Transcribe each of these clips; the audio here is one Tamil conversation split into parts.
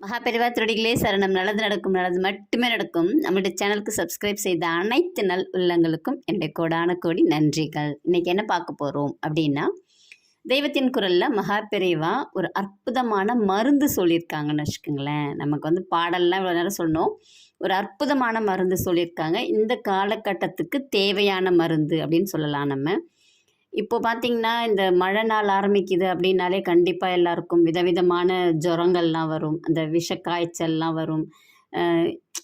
மகாபெரிவா திருடிகளே சரணம். நல்லது நடக்கும் நல்லது மட்டுமே நடக்கும். நம்மளுடைய சேனலுக்கு சப்ஸ்கிரைப் செய்த அனைத்து நல் உள்ளங்களுக்கும் என்னுடைய கோடான கோடி நன்றிகள். இன்னைக்கு என்ன பார்க்க போகிறோம் அப்படின்னா தெய்வத்தின் குரலில் மகாபெரிவா ஒரு அற்புதமான மருந்து சொல்லியிருக்காங்கன்னு வச்சுக்கோங்களேன். நமக்கு வந்து பாடல்லாம் இவ்வளோ நேரம் சொன்னோம். ஒரு அற்புதமான மருந்து சொல்லியிருக்காங்க. இந்த காலகட்டத்துக்கு தேவையான மருந்து அப்படின்னு சொல்லலாம் நம்ம. இப்போ பார்த்தீங்கன்னா இந்த மழை நாள் ஆரம்பிக்குது அப்படின்னாலே கண்டிப்பாக எல்லாருக்கும் விதவிதமான ஜுரங்கள்லாம் வரும். அந்த விஷ காய்ச்சல்லாம் வரும்.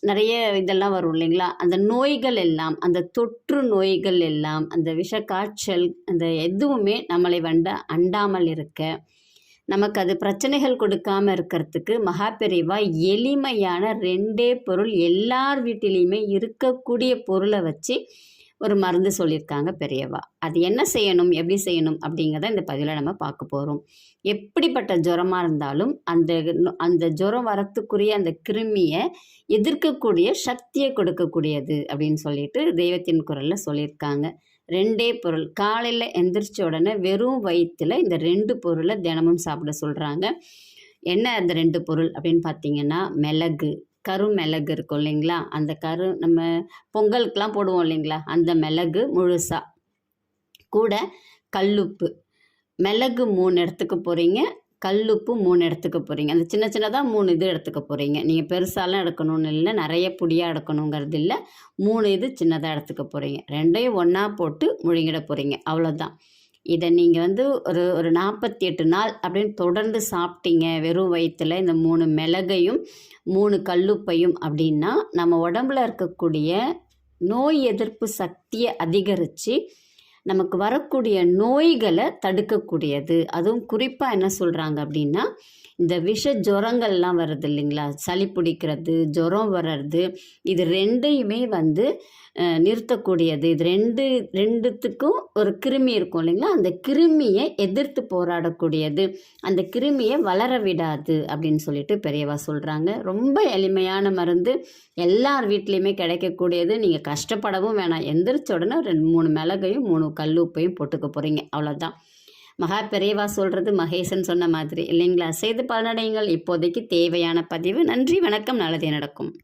நிறைய இதெல்லாம் வரும் இல்லைங்களா? அந்த நோய்கள் எல்லாம் அந்த தொற்று நோய்கள் எல்லாம் அந்த விஷ காய்ச்சல் அந்த எதுவுமே நம்மளை வந்து அண்டாமல் இருக்க நமக்கு அது பிரச்சனைகள் கொடுக்காம இருக்கிறதுக்கு மகாபெரிவா எளிமையான ரெண்டே பொருள் எல்லார் வீட்டிலையுமே இருக்கக்கூடிய பொருளை வச்சு ஒரு மருந்து சொல்லியிருக்காங்க பெரியவா. அது என்ன செய்யணும் எப்படி செய்யணும் அப்படிங்கிறத இந்த பதிவில் நம்ம பார்க்க போகிறோம் எப்படிப்பட்ட ஜுரமாக இருந்தாலும் அந்த அந்த ஜுரம் வரத்துக்குரிய அந்த கிருமியை எதிர்க்கக்கூடிய சக்தியை கொடுக்கக்கூடியது அப்படின்னு சொல்லிட்டு தெய்வத்தின் குரலில் சொல்லியிருக்காங்க. ரெண்டே பொருள். காலையில் எந்திரிச்ச உடனே வெறும் வயிற்றில் இந்த ரெண்டு பொருளை தினமும் சாப்பிட சொல்கிறாங்க என்ன அந்த ரெண்டு பொருள் அப்படின்னு பார்த்தீங்கன்னா மிளகு. கரு மிளகு இருக்கும் இல்லைங்களா? அந்த கரு நம்ம பொங்கலுக்கெலாம் போடுவோம் இல்லைங்களா? அந்த மிளகு முழுசாக கூட கல்லுப்பு. மிளகு மூணு இடத்துக்கு போகிறீங்க கல்லுப்பு மூணு இடத்துக்கு போகிறீங்க அந்த சின்ன சின்னதாக மூணு இது எடுத்துக்க போகிறீங்க நீங்கள் பெருசாலாம் எடுக்கணும்னு இல்லை நிறைய பொடியாக எடுக்கணுங்கிறது இல்லை. மூணு இது சின்னதாக எடுத்துக்க போகிறீங்க ரெண்டையும் ஒன்றா போட்டு முழுங்கிட போகிறீங்க அவ்வளோதான் இதை நீங்கள் வந்து ஒரு ஒரு நாற்பத்தி எட்டு நாள் அப்படின்னு தொடர்ந்து சாப்பிட்டீங்க. வெறும் வயிற்றுல இந்த மூணு மிளகையும் மூணு கல்லுப்பையும் அப்படின்னா நம்ம உடம்புல இருக்கக்கூடிய நோய் எதிர்ப்பு சக்தியை அதிகரித்து நமக்கு வரக்கூடிய நோய்களை தடுக்கக்கூடியது. அதுவும் குறிப்பாக என்ன சொல்கிறாங்க அப்படின்னா இந்த விஷ ஜுரங்கள்லாம் வருது இல்லைங்களா? சளி பிடிக்கிறது ஜுரம் வர்றது இது ரெண்டையுமே வந்து நிறுத்தக்கூடியது. இது ரெண்டு ரெண்டுத்துக்கும் ஒரு கிருமி இருக்கும் இல்லைங்களா? அந்த கிருமியை எதிர்த்து போராடக்கூடியது. அந்த கிருமியை வளர விடாது அப்படின்னு சொல்லிட்டு பெரியவா சொல்கிறாங்க ரொம்ப எளிமையான மருந்து. எல்லார் வீட்லேயுமே கிடைக்கக்கூடியது. நீங்கள் கஷ்டப்படவும் வேணாம். எந்திரிச்ச உடனே ரெண்டு மூணு மிளகையும் மூணு கல்லுப்பையும் போட்டுக்க போகிறீங்க அவ்வளோதான் மகா பெரியவா சொல்கிறது மகேசன் சொன்ன மாதிரி. இல்லைங்களா? செய்து பலனடையுங்கள். இப்போதைக்கு தேவையான பதிவு. நன்றி வணக்கம். நல்லதே நடக்கும்.